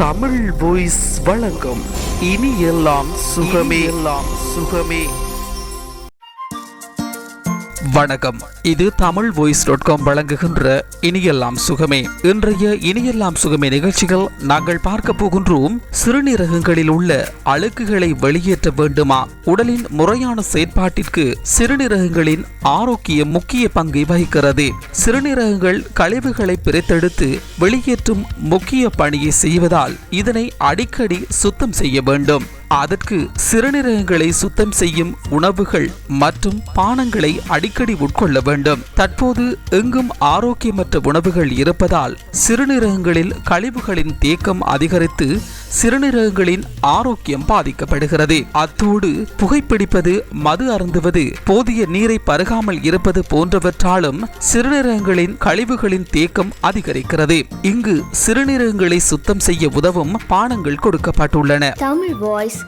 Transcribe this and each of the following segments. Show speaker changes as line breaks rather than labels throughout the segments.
Tamil voice வழங்கும் இனி எல்லாம் சுகமே. எல்லாம் சுகமே. வணக்கம். இது தமிழ் வாய்ஸ் டாட் காம் வழங்குகின்ற இனியெல்லாம் சுகமே. இன்றைய இனியெல்லாம் சுகமே நிகழ்ச்சிகள் நாங்கள் பார்க்க போகின்றோம். சிறுநீரகங்களில் உள்ள அழுக்குகளை வெளியேற்ற வேண்டுமா? உடலின் முறையான செயற்பாட்டிற்கு சிறுநீரகங்களின் ஆரோக்கியம் முக்கிய பங்கை வகிக்கிறது. சிறுநீரகங்கள் கழிவுகளை பிரித்தெடுத்து வெளியேற்றும் முக்கிய பணியை செய்வதால் இதனை அடிக்கடி சுத்தம் செய்ய வேண்டும். அதற்கு சிறுநீரகங்களை சுத்தம் செய்யும் உணவுகள் மற்றும் பானங்களை அடிக்கடி உட்கொள்ள வேண்டும். தற்போது எங்கும் ஆரோக்கியமற்ற உணவுகள் இருப்பதால் சிறுநீரகங்களில் கழிவுகளின் தேக்கம் அதிகரித்து சிறுநீரகங்களின் ஆரோக்கியம் பாதிக்கப்படுகிறது. அத்தோடு புகைப்பிடிப்பது மது அருந்துவது போதிய நீரை பருகாமல் இருப்பது போன்றவற்றாலும் சிறுநீரகங்களின் கழிவுகளின் தேக்கம் அதிகரிக்கிறது. இங்கு சிறுநீரகங்களை சுத்தம் செய்ய உதவும் பானங்கள் கொடுக்கப்பட்டுள்ளன.
தமிழ் வாய்ஸ்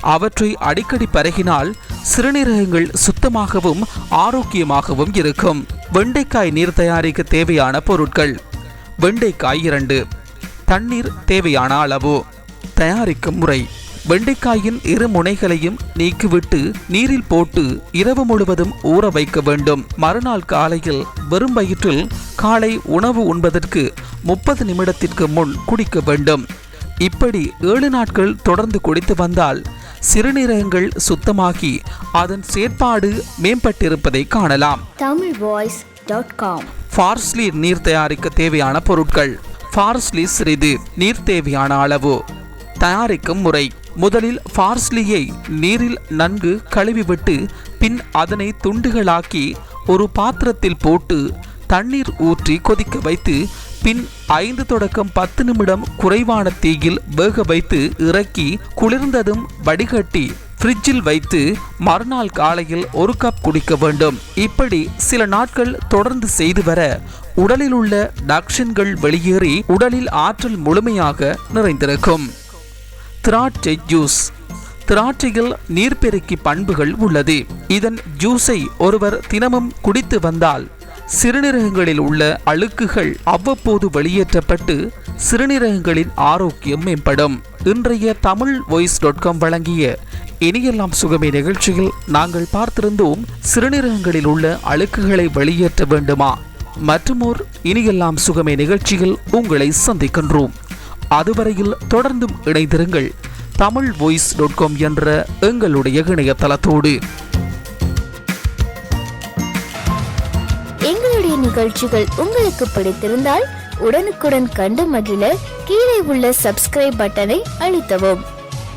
அவற்றை அடிக்கடி பருகினால் சிறுநீரகங்கள் சுத்தமாகவும் ஆரோக்கியமாகவும் இருக்கும். வெண்டைக்காய் நீர் தயாரிக்க தேவையான பொருட்கள். வெண்டைக்காய் இரண்டு. தண்ணீர் தேவையான அளவு தயாரிக்கும் முறை வெண்டைக்காயின் இரு முனைகளையும் நீக்கிவிட்டு நீரில் போட்டு இரவு முழுவதும் ஊற வைக்க வேண்டும். மறுநாள் காலையில் வெறும் வயிற்றில் காலை உணவு உண்பதற்கு முப்பது நிமிடத்திற்கு முன் குடிக்க வேண்டும். இப்படி ஏழு நாட்கள் தொடர்ந்து குடித்து வந்தால் சிறுநீரகங்கள் சுத்தமாகி அதன் செயற்பாடு மேம்பட்டிருப்பதை காணலாம்.
Tamil voice dot com.
Parsley நீர் தயாரிக்க தேவையான பொருட்கள். ஃபார்ஸ்லி சிறிது நீர் தேவையான அளவு. தயாரிக்கும் முறை. முதலில் ஃபார்ஸ்லியை நீரில் நன்கு கழுவிவிட்டு பின் அதனை துண்டுகளாக்கி ஒரு பாத்திரத்தில் போட்டு தண்ணீர் ஊற்றி கொதிக்க வைத்து பின் ஐந்து தொடக்கம் பத்து நிமிடம் குறைவான தீயில் வேக வைத்து இறக்கி குளிர்ந்ததும் வடிகட்டி ஃப்ரிட்ஜில் வைத்து மறுநாள் காலையில் ஒரு கப் குடிக்க வேண்டும். இப்படி சில நாட்கள் தொடர்ந்து செய்து வர உடலில் உள்ள டாக்ஷன்கள் வெளியேறி உடலில் ஆற்றல் முழுமையாக நிறைந்திருக்கும். திராட்சை ஜூஸ். திராட்சையில் நீர்பெருக்கி பண்புகள் உள்ளது. இதன் ஜூஸை ஒருவர் தினமும் குடித்து வந்தால் சிறுநீரகங்களில் உள்ள அழுக்குகள் அவ்வப்போது வெளியேற்றப்பட்டு சிறுநீரகங்களின் ஆரோக்கியம் மேம்படும். இன்றைய தமிழ் வாய்ஸ் டாட் காம் வழங்கிய இனியெல்லாம் சுகமே நிகழ்ச்சியில் நாங்கள் பார்த்திருந்தோம் சிறுநீரகங்களில் உள்ள அழுக்குகளை வெளியேற்ற வேண்டுமா? மற்றுமோர் இனியெல்லாம் சுகமே நிகழ்ச்சியில் உங்களை சந்திக்கின்றோம். அதுவரையில் தொடர்ந்தும் இணைந்திருங்கள். தமிழ் வாய்ஸ் டாட் காம் என்ற எங்களுடைய இணையதளத்தோடு.
எங்களுடைய நிகழ்ச்சிகள் உங்களுக்கு பிடித்திருந்தால் உடனுக்குடன் கண்டு மகிழ கீழே உள்ள சப்ஸ்கிரைப் பட்டனை அழுத்தவும்.